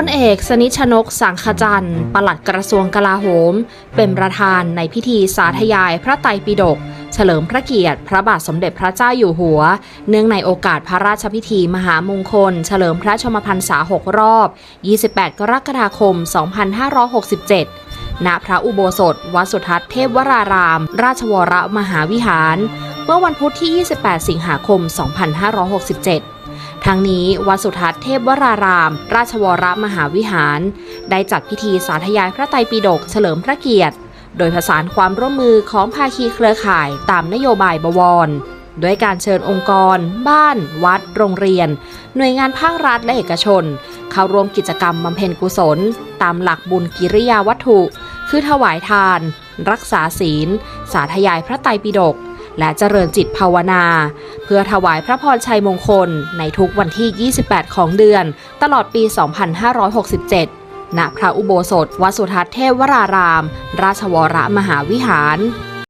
พลเอกสนิชนกสังขจันทร์ปลัดกระทรวงกลาโหม เป็นประธานในพิธีสาธยายพระไตรปิฎกเฉลิมพระเกียรติ พระบาทสมเด็จพระเจ้าอยู่หัว เนื่องในโอกาสพระราชพิธีมหามงคล เฉลิมพระชมพรรษา 6 รอบ 28 กรกฎาคม 2567 ณ พระอุโบสถ วัดสุทัศน์เทพวราราม ราชวรมหาวิหาร เมื่อวันพุธที่ 28 สิงหาคม 2567 ทั้งนี้วัดสุทัศน์เทพวราราม ราชวรมหาวิหาร ได้จัดพิธีสาธยายพระไตรปิฎกเฉลิมพระเกียรติ โดยผสานความร่วมมือของภาคีเครือข่ายตามนโยบายบวรด้วยการเชิญองค์กร บ้าน วัด โรงเรียน หน่วยงานภาครัฐและเอกชน เข้าร่วมกิจกรรมบำเพ็ญกุศล ตามหลักบุญกิริยาวัตถุ คือถวายทาน รักษาศีล สาธยายพระไตรปิฎก และเจริญจิตภาวนา เพื่อถวายพระพรชัยมงคลในทุกวันที่ 28 ของเดือน ตลอดปี 2567 ณ พระอุโบสถวัดสุทัศน์เทพวราราม ราชวรมหาวิหาร